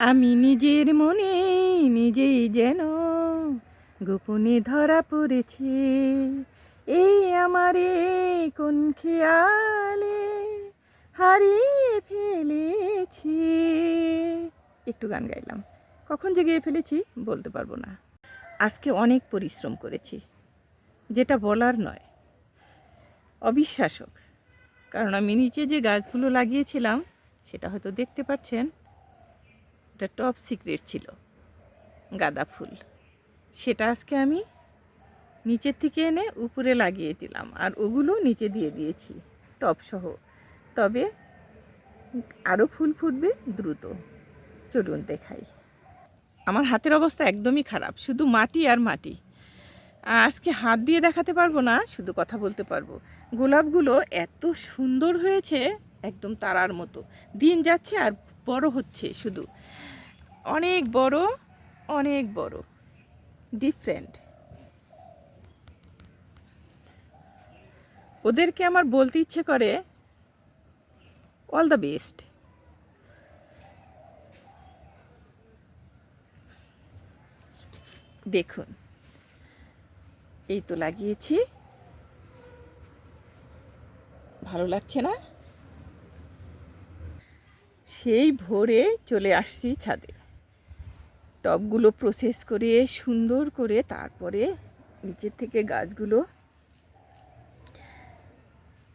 আমি নিজের মনে নিজেই যেন গোপনে ধরা পড়েছি। এই আমারে কোন খেয়ালে হারিয়ে ফেলেছি। একটু গান গাইলাম। কখন যে গিয়ে ফেলেছি বলতে পারব না। আজকে অনেক পরিশ্রম করেছি। যেটা বলার নয়। অবিশ্বাসক। কারণ আমি নিচে যে গাছগুলো লাগিয়েছিলাম, সেটা হয়তো দেখতে পাচ্ছেন এটা টপ সিক্রেট ছিল, গাঁদা ফুল। সেটা আজকে আমি নিচের থেকে এনে উপরে লাগিয়ে দিলাম আর ওগুলো নিচে দিয়ে দিয়েছি টপ সহ। তবে আরও ফুল ফুটবে দ্রুত। চলুন দেখাই। আমার হাতের অবস্থা একদমই খারাপ, শুধু মাটি আর মাটি। আজকে হাত দিয়ে দেখাতে পারব না, শুধু কথা বলতে পারব। গোলাপগুলো এত সুন্দর হয়েছে, একদম তারার মতো। দিন যাচ্ছে আর বড় হচ্ছে শুধু। অনেক বড় অনেক বড়। ডিফারেন্ট ওদেরকে আমার বলতে ইচ্ছে করে অল দ্য বেস্ট দেখুন, এই তো লাগিয়েছি। ভালো লাগছে না? সেই ভোরে চলে আসছি ছাদে। টবগুলো প্রসেস করে, সুন্দর করে তারপরে নিচের থেকে গাছগুলো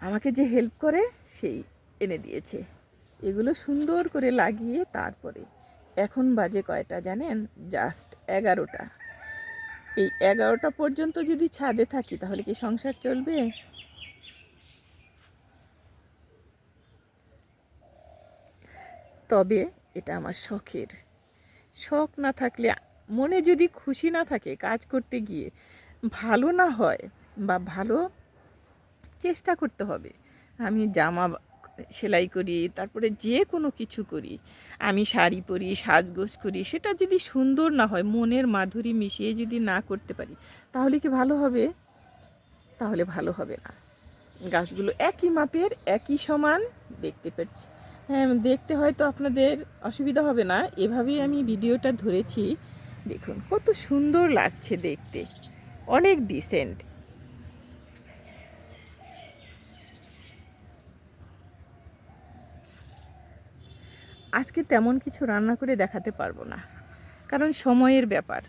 আমাকে যে হেল্প করে, সেই এনে দিয়েছে। এগুলো সুন্দর করে লাগিয়ে তারপরে এখন বাজে কয়টা জানেন? জাস্ট এগারোটা। এই এগারোটা পর্যন্ত যদি ছাদে থাকি, তাহলে কি সংসার চলবে? তবে এটা আমার শখের। শখ না থাকলে মনে যদি খুশি না থাকে কাজ করতে গিয়ে, ভালো না হয় বা ভালো চেষ্টা করতে হবে। আমি জামা সেলাই করি, তারপরে যে কোনো কিছু করি, আমি শাড়ি পরি, সাজগোজ করি, সেটা যদি সুন্দর না হয়, মনের মাধুরী মিশিয়ে যদি না করতে পারি, তাহলে কি ভালো হবে? তাহলে ভালো হবে না। গাছগুলো একই মাপের, একই সমান, দেখতে পাচ্ছি দেখতে হয়তো আপনাদের অসুবিধা হবে না। এভাবেই আমি ভিডিওটা ধরেছি। দেখুন, কত সুন্দর লাগছে দেখতে। অনেক ডিসেন্ট আজকে তেমন কিছু রান্না করে দেখাতে পারব না, কারণ সময়ের ব্যাপার।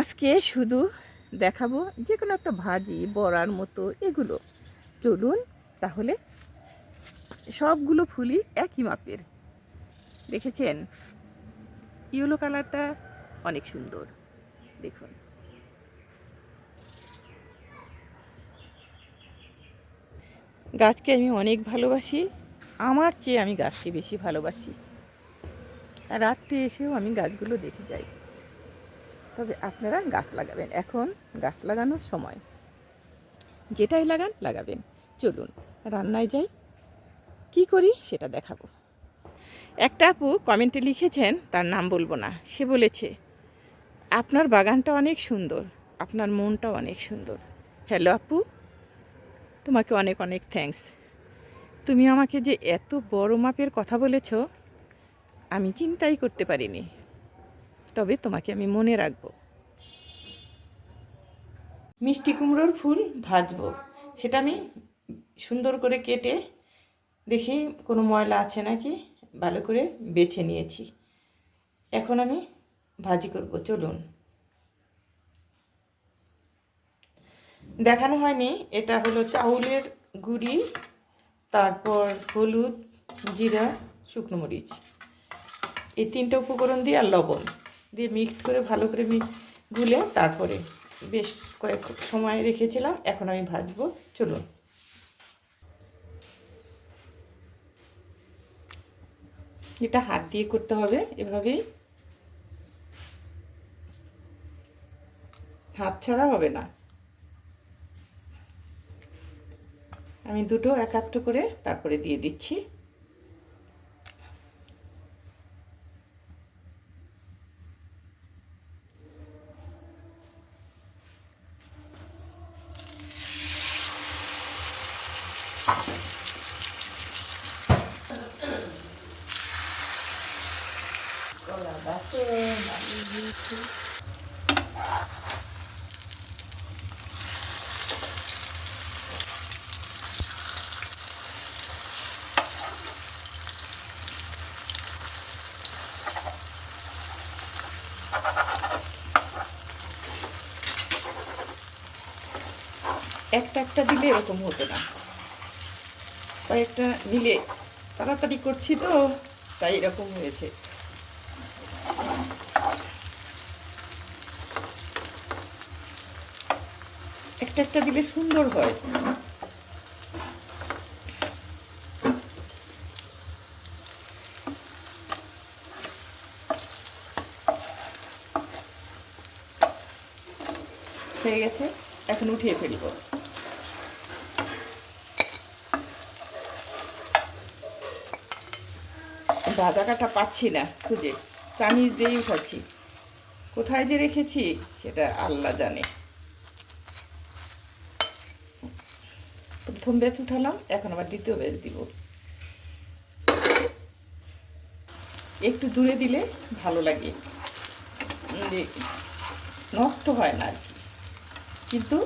আজকে শুধু দেখাবো যে কোনো একটা ভাজি, বড়ার মতো, এগুলো। চলুন তাহলে সবগুলো ফুলই একই মাপের। দেখেছেন? ইয়েলো কালারটা অনেক সুন্দর। দেখুন। গাছকে আমি অনেক ভালোবাসি। আমার চেয়ে আমি গাছকে বেশি ভালোবাসি। রাত্রে এসেও আমি গাছগুলো দেখে যাই। তবে আপনারা গাছ লাগাবেন। এখন গাছ লাগানোর সময়। যেটাই লাগান, লাগাবেন। চলুন, রান্নায় যাই। কি করি সেটা দেখাবো। একটা আপু কমেন্টে লিখেছেন, তার নাম বলব না, সে বলেছে, আপনার বাগানটা অনেক সুন্দর, আপনার মনটাও অনেক সুন্দর। হ্যালো আপু, তোমাকে অনেক অনেক থ্যাঙ্কস তুমি আমাকে যে এত বড় মাপের কথা বলেছ, আমি চিন্তাই করতে পারিনি। তবে তোমাকে আমি মনে রাখব। মিষ্টি কুমড়োর ফুল ভাজবো, সেটা আমি সুন্দর করে কেটে দেখি কোনো ময়লা আছে নাকি? ভালো করে বেছে নিয়েছি। এখন আমি ভাজি করব, চলুন। দেখানো হয়নি, এটা হলো চাউলের গুঁড়ি, তারপর হলুদ, জিরা, শুকনো মরিচ। এই তিনটে উপকরণ দিয়ে আর লবণ দিয়ে মিক্সড করে ভালো করে মিক্স গুলে তারপরে বেশ কয়েক সময় রেখেছিলাম, এখন আমি ভাজবো, চলুন। এটা হাত দিয়ে করতে হবে, এভাবেই। হাত ছাড়া হবে না। আমি দুটো একাত্র করে তারপরে দিয়ে দিচ্ছি কলা গাছে একটা একটা দিলে এরকম হতো না। কয়েকটা মিলে তাড়াতাড়ি করছি তো তাই এরকম হয়েছে। একটা দিলে সুন্দর হয়। হয়ে গেছে, এখন উঠিয়ে ফেলব। দাদা কাটা পাচ্ছি না, খুঁজে। চামিচ দিয়েই উঠাচ্ছি। কোথায় যে রেখেছি, সেটা আল্লাহ জানে। প্রথম ব্যাচ উঠালাম, এখন আবার দ্বিতীয় ব্যাচ দিব। একটু দূরে দিলে ভালো লাগে। যে নষ্ট হয় না আর কি। কিন্তু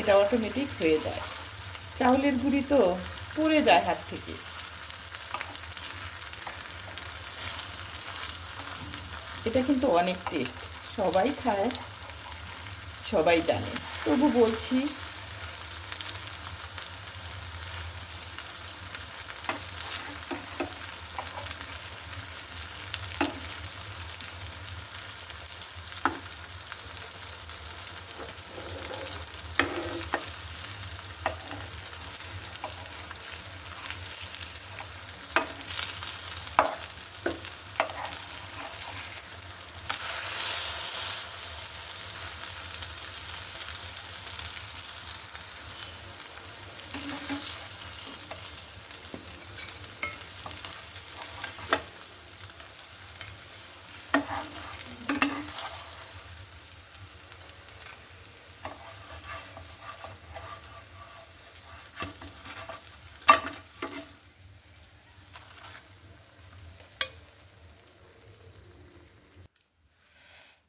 এটা অটোমেটিক হয়ে যায়। চাউলের গুঁড়ি তো পড়ে যায় হাত থেকে। এটা কিন্তু অনেক টেস্ট সবাই খায়, সবাই জানে। তবু বলছি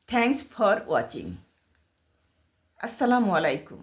থ্যাংকস ফর ওয়াচিং আসসালামু আলাইকুম